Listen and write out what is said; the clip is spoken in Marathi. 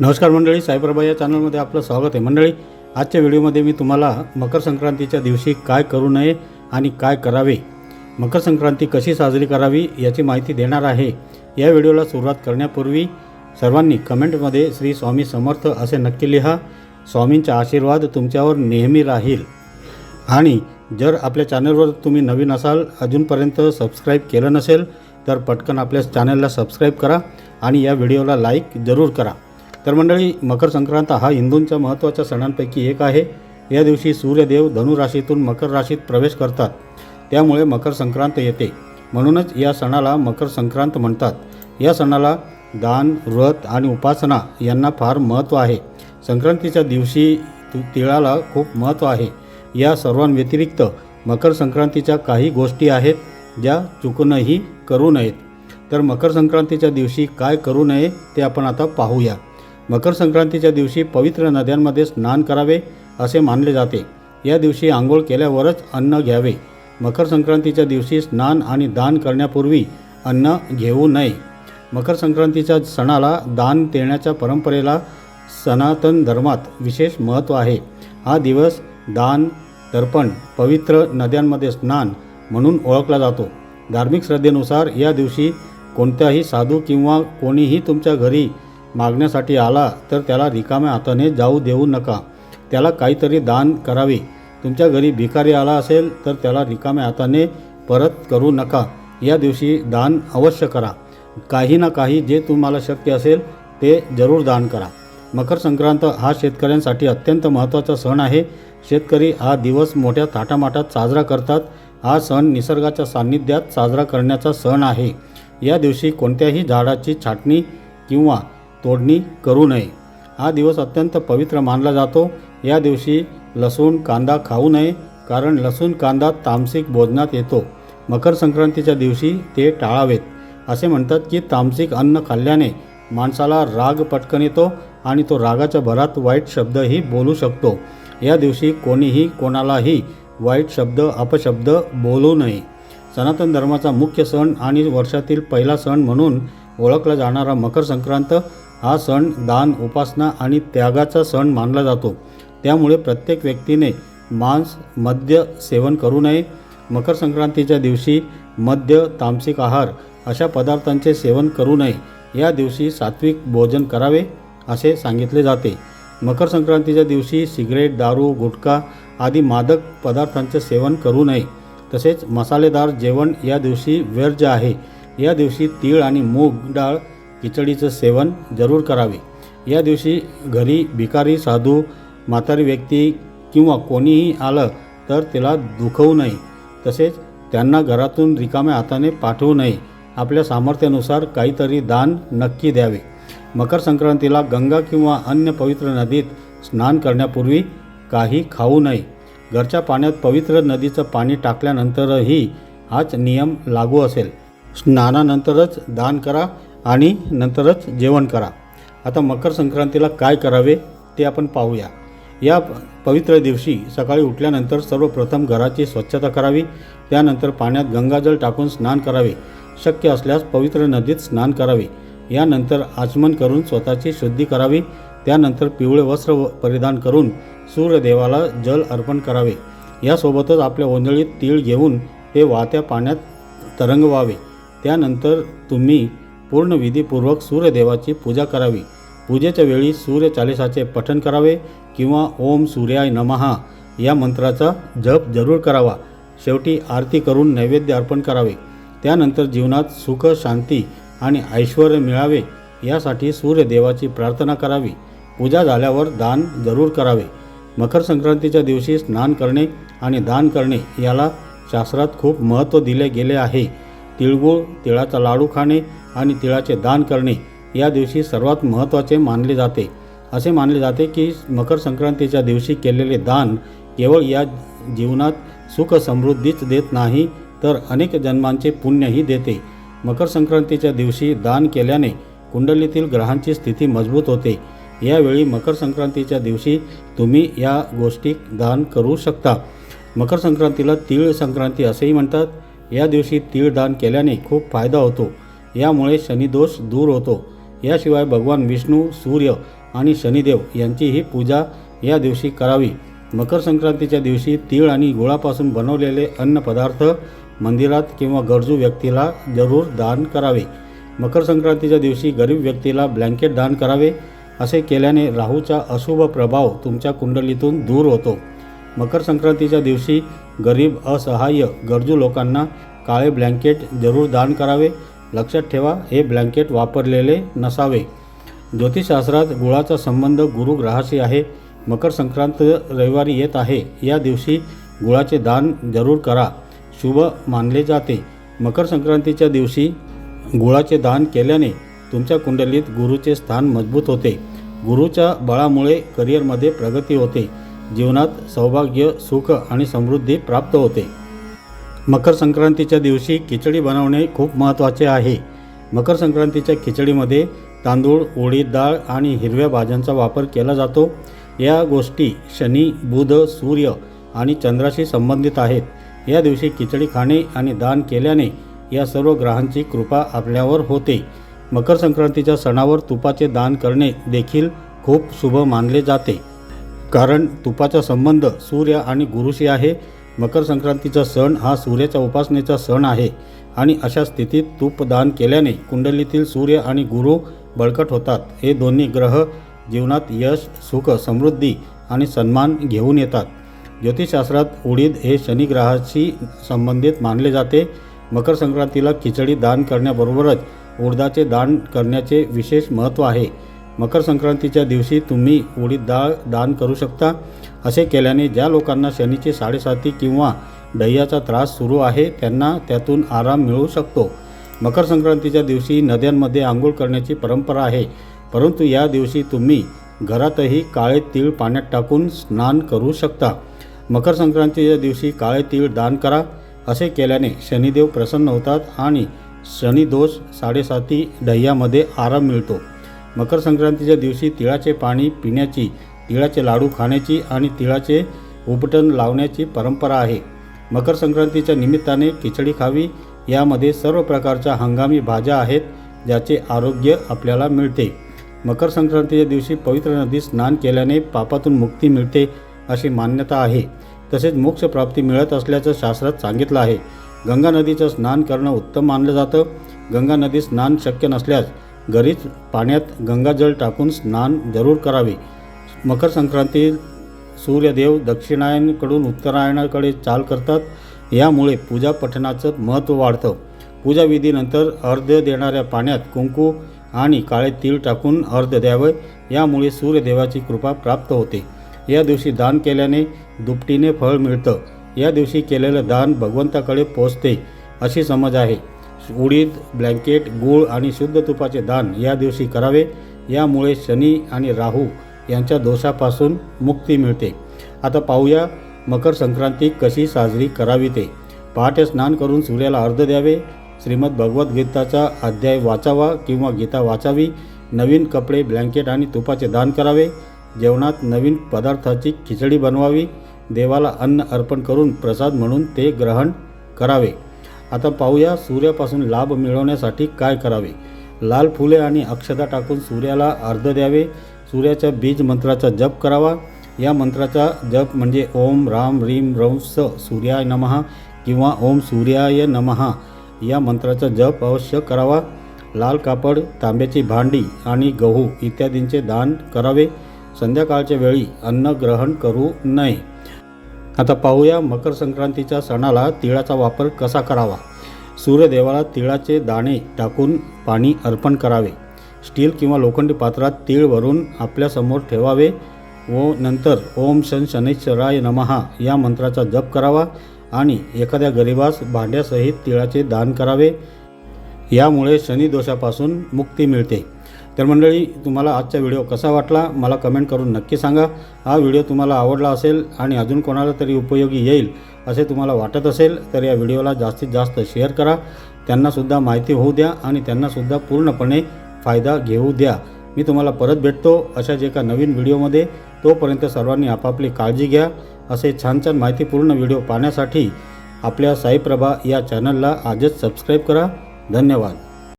नमस्कार मंडळी साईप्रभा या चॅनलमध्ये आपलं स्वागत आहे. मंडळी आजच्या व्हिडिओमध्ये मी तुम्हाला मकर संक्रांतीच्या दिवशी काय करू नये आणि काय करावे मकर संक्रांती कशी साजरी करावी याची माहिती देणार आहे या व्हिडिओला सुरुवात करण्यापूर्वी सर्वांनी कमेंटमध्ये श्री स्वामी समर्थ असे नक्की लिहा. स्वामींचा आशीर्वाद तुमच्यावर नेहमी राहील. आणि जर आपल्या चॅनलवर तुम्ही नवीन असाल अजूनपर्यंत सबस्क्राईब केलं नसेल तर पटकन आपल्या चॅनलला सबस्क्राईब करा आणि या व्हिडिओला लाईक जरूर करा. तर मंडळी मकर संक्रांत हा हिंदूंच्या महत्त्वाच्या सणांपैकी एक आहे. या दिवशी सूर्यदेव धनुराशीतून मकर राशीत प्रवेश करतात. त्यामुळे मकर संक्रांत येते. म्हणूनच या सणाला मकर संक्रांत म्हणतात. या सणाला दान व्रत आणि उपासना यांना फार महत्त्व आहे. संक्रांतीच्या दिवशी तिळाला खूप महत्त्व आहे. या सर्वांव्यतिरिक्त मकर संक्रांतीच्या काही गोष्टी आहेत ज्या चुकूनही करू नयेत. तर मकर संक्रांतीच्या दिवशी काय करू नये ते आपण आता पाहूया. मकर संक्रांतीच्या दिवशी पवित्र नद्यांमध्ये स्नान करावे असे मानले जाते. या दिवशी आंघोळ केल्यावरच अन्न घ्यावे. मकर संक्रांतीच्या दिवशी स्नान आणि दान करण्यापूर्वी अन्न घेऊ नये. मकर संक्रांतीच्या सणाला दान देण्याच्या परंपरेला सनातन धर्मात विशेष महत्त्व आहे. हा दिवस दान तर्पण पवित्र नद्यांमध्ये स्नान म्हणून ओळखला जातो. धार्मिक श्रद्धेनुसार या दिवशी कोणत्याही साधू किंवा कोणीही तुमच्या घरी मागण्यासाठी आला तर त्याला रिकाम्या हाताने जाऊ देऊ नका. त्याला काहीतरी दान करावे. तुमच्या घरी भिकारी आला असेल तर त्याला रिकाम्या हाताने परत करू नका. या दिवशी दान अवश्य करा. काही ना काही जे तुम्हाला शक्य असेल ते जरूर दान करा. मकर संक्रांत हा शेतकऱ्यांसाठी अत्यंत महत्त्वाचा सण आहे. शेतकरी हा दिवस मोठ्या थाटामाटात साजरा करतात. हा सण निसर्गाच्या सान्निध्यात साजरा करण्याचा सण आहे. या दिवशी कोणत्याही झाडाची छाटणी किंवा तोडणी करू नये. हा दिवस अत्यंत पवित्र मानला जातो. या दिवशी लसूण कांदा खाऊ नये कारण लसूण कांदा तामसिक भोजनात येतो. मकर संक्रांतीच्या दिवशी ते टाळावेत. असे म्हणतात की तामसिक अन्न खाल्ल्याने माणसाला राग पटकन येतो आणि तो रागाच्या भरात वाईट शब्दही बोलू शकतो. या दिवशी कोणीही कोणालाही वाईट शब्द अपशब्द बोलू नये. सनातन धर्माचा मुख्य सण आणि वर्षातील पहिला सण म्हणून ओळखला जाणारा मकर संक्रांत हा सण दान उपासना आणि त्यागाचा सण मानला जातो. त्यामुळे प्रत्येक व्यक्तीने मांस मद्य सेवन करू नये. मकर संक्रांतीच्या दिवशी मद्य तामसिक आहार अशा पदार्थांचे सेवन करू नये. या दिवशी सात्विक भोजन करावे असे सांगितले जाते. मकर संक्रांतीच्या दिवशी सिगरेट दारू गुटखा आदी मादक पदार्थांचे सेवन करू नये. तसेच मसालेदार जेवण या दिवशी व्यर्ज आहे. या दिवशी तीळ आणि मूग डाळ खिचडीचं सेवन जरूर करावे. या दिवशी घरी भिकारी साधू म्हातारी व्यक्ती किंवा कोणीही आलं तर तिला दुखवू नये. तसेच त्यांना घरातून रिकाम्या हाताने पाठवू नये. आपल्या सामर्थ्यानुसार काहीतरी दान नक्की द्यावे. मकर संक्रांतीला गंगा किंवा अन्य पवित्र नदीत स्नान करण्यापूर्वी काही खाऊ नये. घरच्या पाण्यात पवित्र नदीचं पाणी टाकल्यानंतरही हाच नियम लागू असेल. स्नानानंतरच दान करा. आणि नंतरच जेवण करा. आता मकर संक्रांतीला काय करावे ते आपण पाहूया. या पवित्र दिवशी सकाळी उठल्यानंतर सर्वप्रथम घराची स्वच्छता करावी. त्यानंतर पाण्यात गंगाजल टाकून स्नान करावे. शक्य असल्यास पवित्र नदीत स्नान करावे. यानंतर आचमन करून स्वतःची शुद्धी करावी. त्यानंतर पिवळे वस्त्र व- परिधान करून सूर्यदेवाला जल अर्पण करावे. यासोबतच आपल्या ओंजळीत तीळ घेऊन ते वाहत्या पाण्यात तरंगवावे. त्यानंतर तुम्ही पूर्ण विधीपूर्वक सूर्यदेवाची पूजा करावी. पूजेच्या वेळी सूर्य चालिसाचे पठण करावे किंवा ओम सूर्याय नमहा या मंत्राचा जप जरूर करावा. शेवटी आरती करून नैवेद्य अर्पण करावे. त्यानंतर जीवनात सुख शांती आणि ऐश्वर मिळावे यासाठी सूर्यदेवाची प्रार्थना करावी. पूजा झाल्यावर दान जरूर करावे. मकर संक्रांतीच्या दिवशी स्नान करणे आणि दान करणे याला शास्त्रात खूप महत्त्व दिले गेले आहे. तिळगुळ तिळाचा लाडू खाणे आणि तिळाचे दान करणे या दिवशी सर्वात महत्त्वाचे मानले जाते. असे मानले जाते की मकर संक्रांतीच्या दिवशी केलेले दान केवळ या जीवनात सुख समृद्धीच देत नाही तर अनेक जन्मांचे पुण्यही देते. मकर संक्रांतीच्या दिवशी दान केल्याने कुंडलीतील ग्रहांची स्थिती मजबूत होते. यावेळी मकर संक्रांतीच्या दिवशी तुम्ही या गोष्टी दान करू शकता. मकर संक्रांतीला तीळ संक्रांती असेही म्हणतात. या दिवशी तीळ दान केल्याने खूप फायदा होतो. यामुळे शनिदोष दूर होतो. याशिवाय भगवान विष्णू सूर्य आणि शनिदेव यांचीही पूजा या दिवशी करावी. मकर संक्रांतीच्या दिवशी तीळ आणि गुळापासून बनवलेले अन्नपदार्थ मंदिरात किंवा गरजू व्यक्तीला जरूर दान करावे. मकर संक्रांतीच्या दिवशी गरीब व्यक्तीला ब्लँकेट दान करावे असे केल्याने राहूचा अशुभ प्रभाव तुमच्या कुंडलीतून दूर होतो. मकर संक्रांतीच्या दिवशी गरीब असहाय्य गरजू लोकांना काळे ब्लँकेट जरूर दान करावे. लक्षात ठेवा हे ब्लँकेट वापरलेले नसावे. ज्योतिषशास्त्रात गुळाचा संबंध गुरु ग्रहाशी आहे. मकर संक्रांत रविवारी येत आहे. या दिवशी गुळाचे दान जरूर करा. शुभ मानले जाते. मकर संक्रांतीच्या दिवशी गुळाचे दान केल्याने तुमच्या कुंडलीत गुरुचे स्थान मजबूत होते. गुरुच्या बळामुळे करिअरमध्ये प्रगती होते. जीवनात सौभाग्य सुख आणि समृद्धी प्राप्त होते. मकर संक्रांतीच्या दिवशी खिचडी बनवणे खूप महत्त्वाचे आहे. मकर संक्रांतीच्या खिचडीमध्ये तांदूळ उडीद डाळ आणि हिरव्या भाज्यांचा वापर केला जातो. या गोष्टी शनी बुध सूर्य आणि चंद्राशी संबंधित आहेत. या दिवशी खिचडी खाणे आणि दान केल्याने या सर्व ग्रहांची कृपा आपल्यावर होते. मकर संक्रांतीच्या सणावर तुपाचे दान करणे देखील खूप शुभ मानले जाते. कारण तुपाचा संबंध सूर्य आणि गुरुशी आहे. मकर संक्रांतीचा सण हा सूर्याच्या उपासनेचा सण आहे. आणि अशा स्थितीत तूप दान केल्याने कुंडलीतील सूर्य आणि गुरु बळकट होतात. हे दोन्ही ग्रह जीवनात यश सुख समृद्धी आणि सन्मान घेऊन येतात. ज्योतिषशास्त्रात उडीद हे शनिग्रहाशी संबंधित मानले जाते. मकर संक्रांतीला खिचडी दान करण्याबरोबरच उडदाचे दान करण्याचे विशेष महत्त्व आहे. मकर संक्रांतीच्या दिवशी तुम्ही उडीद डाळ दान करू शकता. असे केल्याने ज्या लोकांना शनीची साडेसाती किंवा दह्याचा त्रास सुरू आहे त्यांना त्यातून आराम मिळू शकतो. मकर संक्रांतीच्या दिवशी नद्यांमध्ये आंघोळ करण्याची परंपरा आहे. परंतु या दिवशी तुम्ही घरातही काळे तीळ पाण्यात टाकून स्नान करू शकता. मकर संक्रांतीच्या दिवशी काळे तीळ दान करा. असे केल्याने शनिदेव प्रसन्न होतात आणि शनिदोष साडेसाती दह्यामध्ये आराम मिळतो. मकर संक्रांतीच्या दिवशी तिळाचे पाणी पिण्याची तिळाचे लाडू खाण्याची आणि तिळाचे उपटन लावण्याची परंपरा आहे. मकर संक्रांतीच्या निमित्ताने खिचडी खावी यामध्ये सर्व प्रकारच्या हंगामी भाज्या आहेत ज्याचे आरोग्य आपल्याला मिळते. मकर संक्रांतीच्या दिवशी पवित्र नदीत स्नान केल्याने पापातून मुक्ती मिळते अशी मान्यता आहे. तसेच मोक्षप्राप्ती मिळत असल्याचं शास्त्रात सांगितलं आहे. गंगा नदीचं स्नान करणं उत्तम मानलं जातं. गंगा नदीत स्नान शक्य नसल्यास घरीच पाण्यात गंगाजल टाकून स्नान जरूर करावे. मकर संक्रांती सूर्यदेव दक्षिणायनकडून उत्तरायणाकडे चाल करतात. यामुळे पूजा पठणाचं महत्त्व वाढतं. पूजाविधीनंतर अर्ध देणाऱ्या पाण्यात कुंकू आणि काळे तीळ टाकून अर्ध द्यावं. यामुळे सूर्यदेवाची कृपा प्राप्त होते. या दिवशी दान केल्याने दुपटीने फळ मिळतं. या दिवशी केलेलं दान भगवंताकडे पोचते अशी समज आहे. उडीद ब्लँकेट गूळ आणि शुद्ध तुपाचे दान या दिवशी करावे. यामुळे शनी आणि राहू यांच्या दोषापासून मुक्ती मिळते. आता पाहूया मकर संक्रांती कशी साजरी करावी ते. पहाटे स्नान करून सूर्याला अर्ध द्यावे. श्रीमद भगवद्गीताचा अध्याय वाचावा किंवा गीता वाचावी. नवीन कपडे ब्लँकेट आणि तुपाचे दान करावे. जेवणात नवीन पदार्थाची खिचडी बनवावी. देवाला अन्न अर्पण करून प्रसाद म्हणून ते ग्रहण करावे. आता पाहूया सूर्यापासून लाभ मिळवण्यासाठी काय करावे. लाल फुले आणि अक्षता टाकून सूर्याला अर्ध द्यावे. सूर्याच्या बीज मंत्राचा जप करावा. या मंत्राचा जप म्हणजे ओम राम रीम रंस सूर्याय नमः किंवा ओम सूर्याय नमः या मंत्राचा जप अवश्य करावा. लाल कापड तांब्याची भांडी आणि गहू इत्यादींचे दान करावे. संध्याकाळच्या वेळी अन्न ग्रहण करू नये. आता पाहूया मकर संक्रांतीच्या सणाला तिळाचा वापर कसा करावा? सूर्यदेवाला तिळाचे दाणे टाकून पाणी अर्पण करावे. स्टील किंवा लोखंडी पात्रात तीळ भरून आपल्यासमोर ठेवावे व नंतर ओम शन शनैश्वराय नमहा या मंत्राचा जप करावा आणि एखाद्या गरिबास भांड्यासहित तिळाचे दान करावे. यामुळे शनिदोषापासून मुक्ती मिळते. तर मंडळी तुम्हाला आजचा व्हिडिओ कसा वाटला मला कमेंट करून नक्की सांगा. हा व्हिडिओ तुम्हाला आवडला असेल आणि अजून कोणाला तरी उपयोगी येईल असे तुम्हाला वाटत असेल तर या व्हिडिओला जास्तीत जास्त शेअर करा. त्यांनासुद्धा माहिती होऊ द्या आणि त्यांनासुद्धा पूर्णपणे फायदा घेऊ द्या. मी तुम्हाला परत भेटतो अशाच एका नवीन व्हिडिओमध्ये. तोपर्यंत सर्वांनी आपापली काळजी घ्या. असे छान छान माहितीपूर्ण व्हिडिओ पाहण्यासाठी आपल्या साईप्रभा या चॅनलला आजच सबस्क्राईब करा. धन्यवाद.